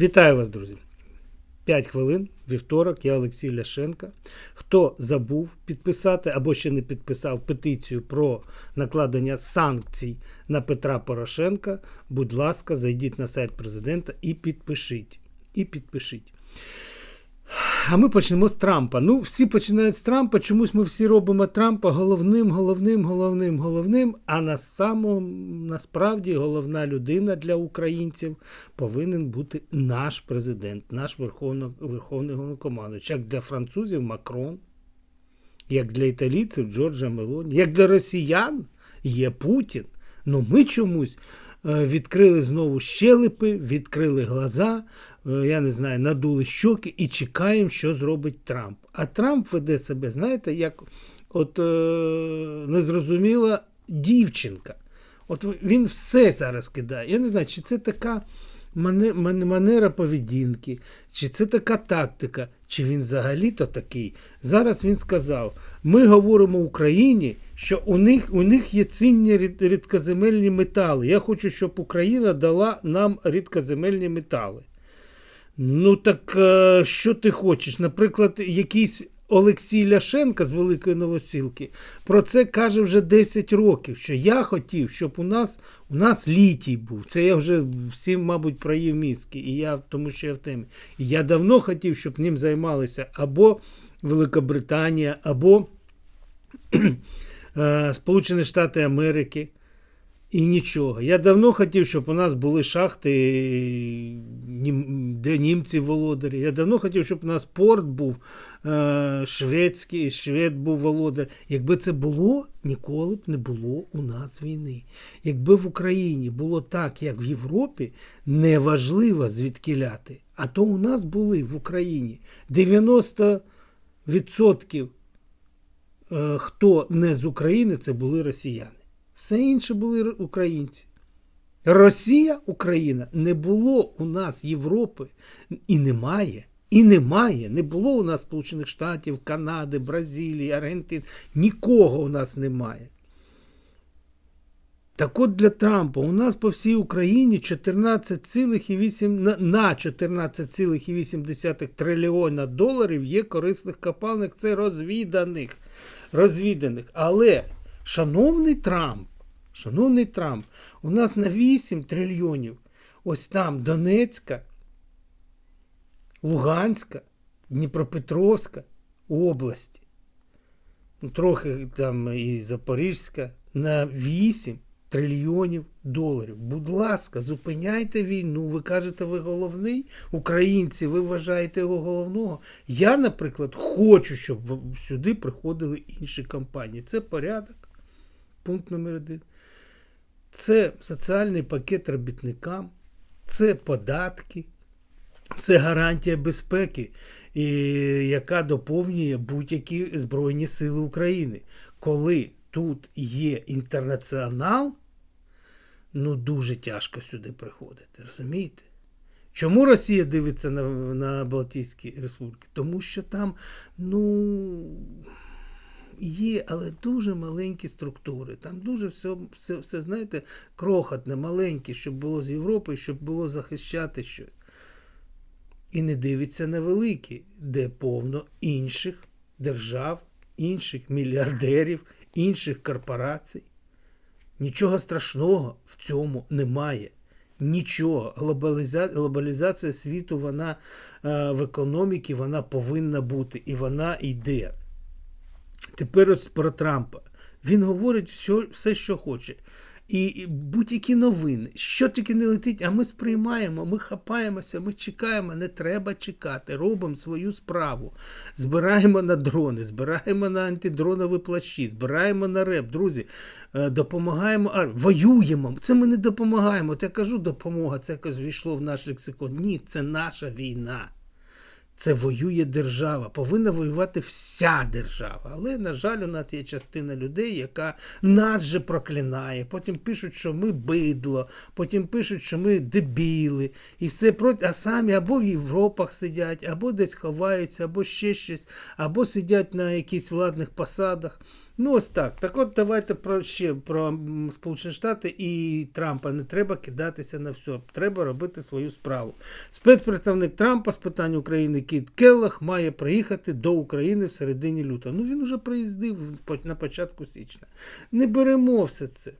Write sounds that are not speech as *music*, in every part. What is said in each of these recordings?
Вітаю вас, друзі. 5 хвилин, вівторок, я Олексій Ляшенка. Хто забув підписати або ще не підписав петицію про накладення санкцій на Петра Порошенка, будь ласка, зайдіть на сайт президента і підпишіть. І підпишіть. А ми почнемо з Трампа. Ну, всі починають з Трампа. Чомусь ми всі робимо Трампа головним, головним, головним, головним. А на самому насправді головна людина для українців повинен бути наш президент, наш верховно, верховний головнокомандуючий. Як для французів Макрон, як для італійців Джорджа Мелоні, як для росіян є Путін. Ну ми чомусь відкрили знову щелепи, відкрили глаза, е, я не знаю, надули щоки і чекаємо, що зробить Трамп. А Трамп веде себе, знаєте, як от е, незрозуміла дівчинка. От він все зараз кидає. Я не знаю, чи це така мане- мане- манера поведінки, чи це така тактика, чи він взагалі-то такий. Зараз він сказав: ми говоримо Україні, що у них, у них є цінні рідкоземельні метали. Я хочу, щоб Україна дала нам рідкоземельні метали. Ну так е, що ти хочеш? Наприклад, якийсь Олексій Ляшенко з Великої Новосілки про це каже вже 10 років. Що я хотів, щоб у нас у нас літій був. Це я вже всім, мабуть, проїв мізки, і я тому що я в темі. І я давно хотів, щоб ним займалися або Великобританія, або Сполучені Штати Америки. І нічого. Я давно хотів, щоб у нас були шахти, де німці володарі. Я давно хотів, щоб у нас порт був е, шведський, швед був володар. Якби це було, ніколи б не було у нас війни. Якби в Україні було так, як в Європі, неважливо звідки ляти. А то у нас були в Україні 90% е, хто не з України, це були росіяни. Все інше були українці. Росія, Україна не було у нас Європи і немає. І немає. Не було у нас Сполучених Штатів, Канади, Бразилії, Аргентин. Нікого у нас немає. Так от для Трампа у нас по всій Україні 14,8 на- на 14,8 трильйона доларів є корисних копалних, це розвіданих. Розвіданих. Але, шановний Трамп, шановний Трамп, у нас на 8 трильйонів. Ось там Донецька, Луганська, Дніпропетровська області, ну, трохи там і Запорізька, на 8 трильйонів доларів. Будь ласка, зупиняйте війну. Ви кажете, ви головний. Українці, ви вважаєте його головного. Я, наприклад, хочу, щоб сюди приходили інші компанії. Це порядок. Пункт номер один. Це соціальний пакет робітникам, це податки, це гарантія безпеки, і, яка доповнює будь-які Збройні Сили України. Коли тут є інтернаціонал, ну дуже тяжко сюди приходити, розумієте? Чому Росія дивиться на, на Балтійські республіки? Тому що там, ну, є, але дуже маленькі структури. Там дуже все, все, все знаєте, крохотне, маленьке, щоб було з Європи, щоб було захищати щось. І не дивиться на великі, де повно інших держав, інших мільярдерів, інших корпорацій. Нічого страшного в цьому немає. Нічого. Глобаліза... Глобалізація світу, вона е, в економіці вона повинна бути і вона йде. Тепер ось про Трампа. Він говорить все, все що хоче. І будь-які новини, що тільки не летить, а ми сприймаємо, ми хапаємося, ми чекаємо, не треба чекати, робимо свою справу. Збираємо на дрони, збираємо на антидронові плащі, збираємо на реп. Друзі, е, допомагаємо армії, воюємо. Це ми не допомагаємо. От я кажу, допомога, це якось війшло в наш лексикон. Ні, це наша війна. Це воює держава. Повинна воювати вся держава. Але, на жаль, у нас є частина людей, яка нас же проклинає. Потім пишуть, що ми бидло, потім пишуть, що ми дебіли, і все проти, а самі або в Європах сидять, або десь ховаються, або ще щось, або сидять на якихось владних посадах. Ну, ось так. Так от давайте про ще про Сполучені Штати і Трампа. Не треба кидатися на все. Треба робити свою справу. Спецпредставник Трампа з питань України Кіт Келлах має приїхати до України в середині лютого. Ну він уже приїздив на початку січня. Не беремо все це.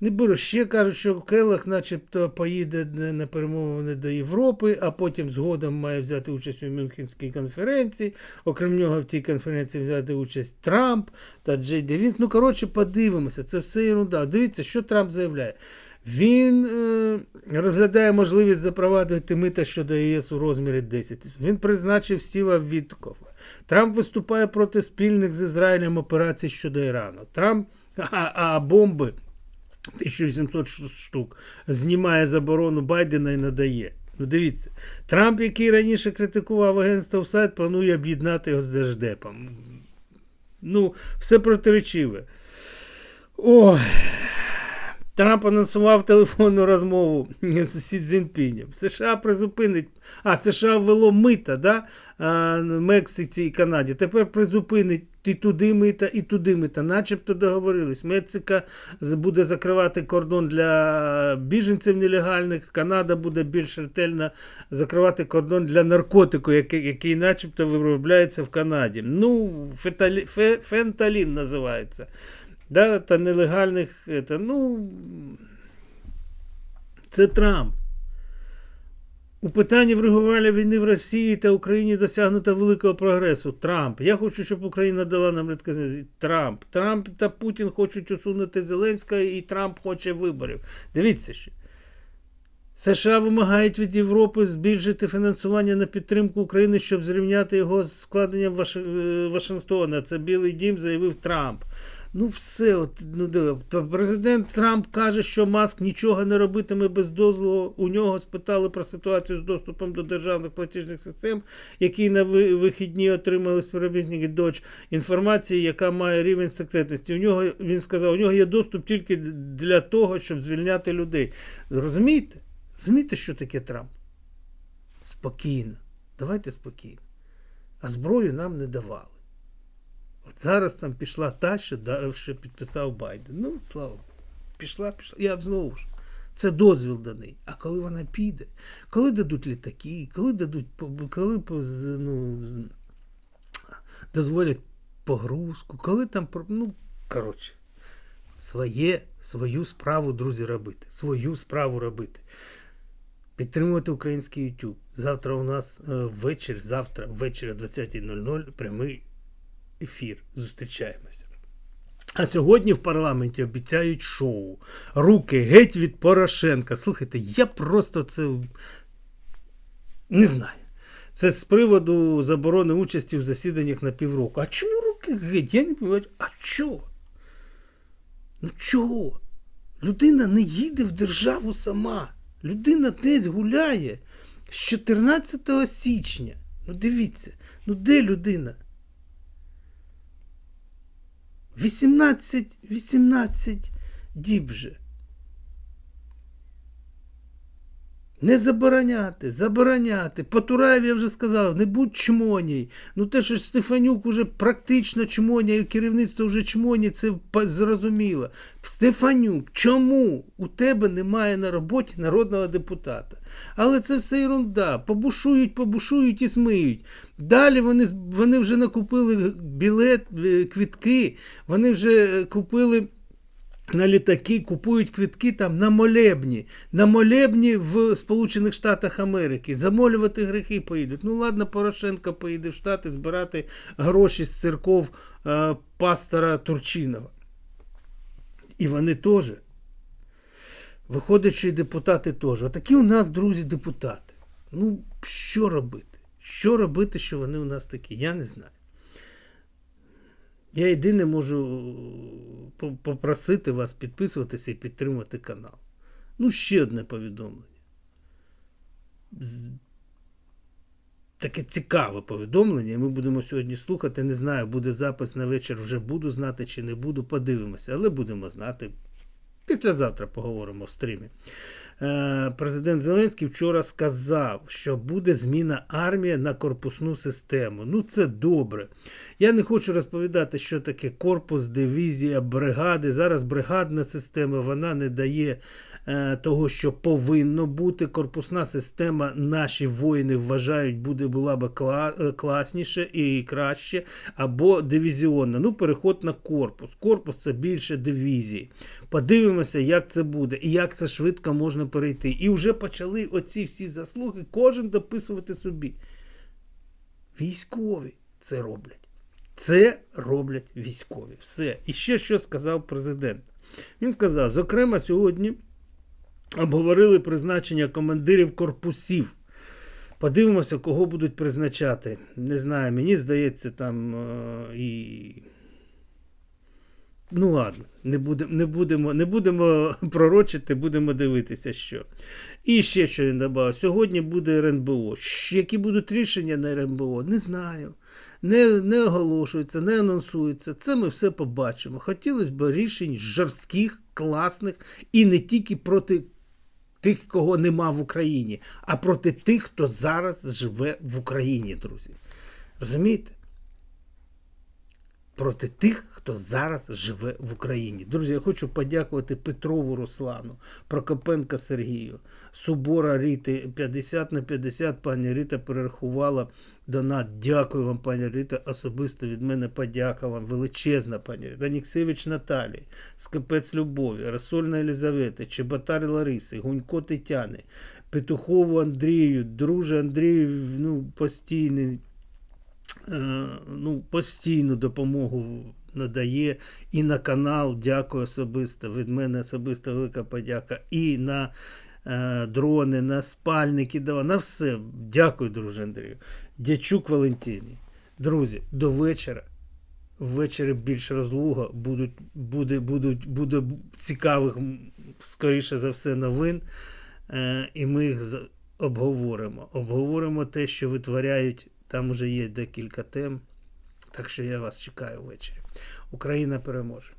Не беру. Ще кажуть, що Келлах начебто поїде на- перемовини до Європи, а потім згодом має взяти участь у Мюнхенській конференції. Окрім нього, в тій конференції взяти участь Трамп та Джей Девінс. Ну, коротше, подивимося, це все ерунда. Дивіться, що Трамп заявляє. Він е, розглядає можливість запровадити мита щодо ЄС у розмірі 10. Він призначив Стіва Віткова. Трамп виступає проти спільних з Ізраїлем операцій щодо Ірану. Трамп, *laughs* а, а бомби 1800 штук знімає заборону Байдена і надає. Ну дивіться, Трамп, який раніше критикував агентство УСАЙД, планує об'єднати його з Держдепом. Ну, все протиречиве. Ой. Трамп анонсував телефонну розмову з Сі Цзіньпінем. США призупинить. А, США ввело мита, да? а, Мексиці і Канаді. Тепер призупинить і туди мита, і туди мита. Начебто договорились. Мексика буде закривати кордон для біженців нелегальних. Канада буде більш ретельно закривати кордон для наркотику, який, який начебто виробляється в Канаді. Ну, феталі, фе, фенталін називається. Да, та нелегальних. Это, ну, це Трамп. У питанні врегулювання війни в Росії та Україні досягнуто великого прогресу. Трамп. Я хочу, щоб Україна дала нам відкази. Трамп. Трамп та Путін хочуть усунути Зеленського, і Трамп хоче виборів. Дивіться ще. США вимагають від Європи збільшити фінансування на підтримку України, щоб зрівняти його з складенням Ваш... е, Вашингтона. Це Білий Дім заявив Трамп. Ну, все, от, ну, диви, то президент Трамп каже, що Маск нічого не робитиме без дозволу. У нього спитали про ситуацію з доступом до державних платіжних систем, які на вихідні отримали співробітники Dodge. Інформації, яка має рівень секретності. У нього він сказав, у нього є доступ тільки для того, щоб звільняти людей. Розумієте? Розумієте, що таке Трамп? Спокійно. Давайте спокійно. А зброю нам не давали. От зараз там пішла та, що, що підписав Байден. Ну, слава Богу. Пішла, пішла. Я знову ж. Це дозвіл даний. А коли вона піде, коли дадуть літаки, коли дадуть коли ну, дозволять погрузку, коли там ну, коротше, своє, свою справу, друзі, робити. Свою справу робити. Підтримувати український YouTube. Завтра у нас е, ввечері, завтра ввечері о 20.00 прямий ефір. Зустрічаємося. А сьогодні в парламенті обіцяють шоу. Руки геть від Порошенка. Слухайте, я просто це не знаю. Це з приводу заборони участі у засіданнях на півроку. А чому руки геть? Я не розумію. А чого? Ну чого? Людина не їде в державу сама. Людина десь гуляє з 14 січня. Ну дивіться, ну де людина? 18, 18 діб же. Не забороняти, забороняти. Потураєв я вже сказав, не будь чмоній. Ну те, що Стефанюк уже практично чмоняє, керівництво вже чмоні, це зрозуміло. Стефанюк, чому у тебе немає на роботі народного депутата? Але це все ерунда. Побушують, побушують і смиють. Далі вони, вони вже накупили білет, е, квітки, вони вже е, купили на літаки купують квитки там на молебні. На молебні в Сполучених Штатах Америки. Замолювати грехи поїдуть. Ну ладно, Порошенко поїде в Штати збирати гроші з церков е, пастора Турчинова. І вони теж. Виходить, що і депутати теж. Отакі у нас, друзі, депутати. Ну, що робити? Що робити, що вони у нас такі? Я не знаю. Я єдине можу попросити вас підписуватися і підтримувати канал. Ну, ще одне повідомлення. Таке цікаве повідомлення. Ми будемо сьогодні слухати. Не знаю, буде запис на вечір, вже буду знати чи не буду. Подивимося, але будемо знати. Післязавтра поговоримо в стрімі. Е, президент Зеленський вчора сказав, що буде зміна армії на корпусну систему. Ну, це добре. Я не хочу розповідати, що таке корпус, дивізія, бригади. Зараз бригадна система вона не дає того, що повинно бути. Корпусна система, наші воїни вважають, буде була кла- е, класніше і краще, або дивізіонна. Ну, переход на корпус. Корпус це більше дивізії. Подивимося, як це буде і як це швидко можна перейти. І вже почали оці всі заслуги кожен дописувати собі. Військові це роблять. Це роблять військові. Все. І ще що сказав президент. Він сказав: зокрема, сьогодні обговорили призначення командирів корпусів. Подивимося, кого будуть призначати. Не знаю, мені здається, там е, і. Ну ладно, не будемо, не будемо, не будемо *laughs* пророчити, будемо дивитися, що. І ще що він додав. Сьогодні буде РНБО. Які будуть рішення на РНБО? Не знаю. Не, не оголошується, не анонсується. Це ми все побачимо. Хотілося б рішень жорстких, класних і не тільки проти тих, кого нема в Україні, а проти тих, хто зараз живе в Україні, друзі. Розумієте? Проти тих, хто зараз живе в Україні. Друзі, я хочу подякувати Петрову Руслану, Прокопенка Сергію, Субора Ріти 50 на 50. Пані Рита перерахувала донат. Дякую вам, пані Рита. Особисто від мене подяка вам. Величезна пані Рита. Ніксевич Наталії, Скопець Любові, Расольна Елізавети, Чеботар Лариси, Гунько Тетяни, Петухову Андрію, друже Андрію, ну, постійний е, ну, постійну допомогу надає і на канал. Дякую особисто. Від мене особисто велика подяка. І на е, дрони, на спальники, на все. Дякую, друже Андрію. Дячук Валентині. Друзі, до вечора. Ввечері більш розлуга, будуть, буде, будуть, буде цікавих, скоріше за все, новин. Е, і ми їх обговоримо. Обговоримо те, що витворяють. Там вже є декілька тем. Так що я вас чекаю ввечері. Україна переможе.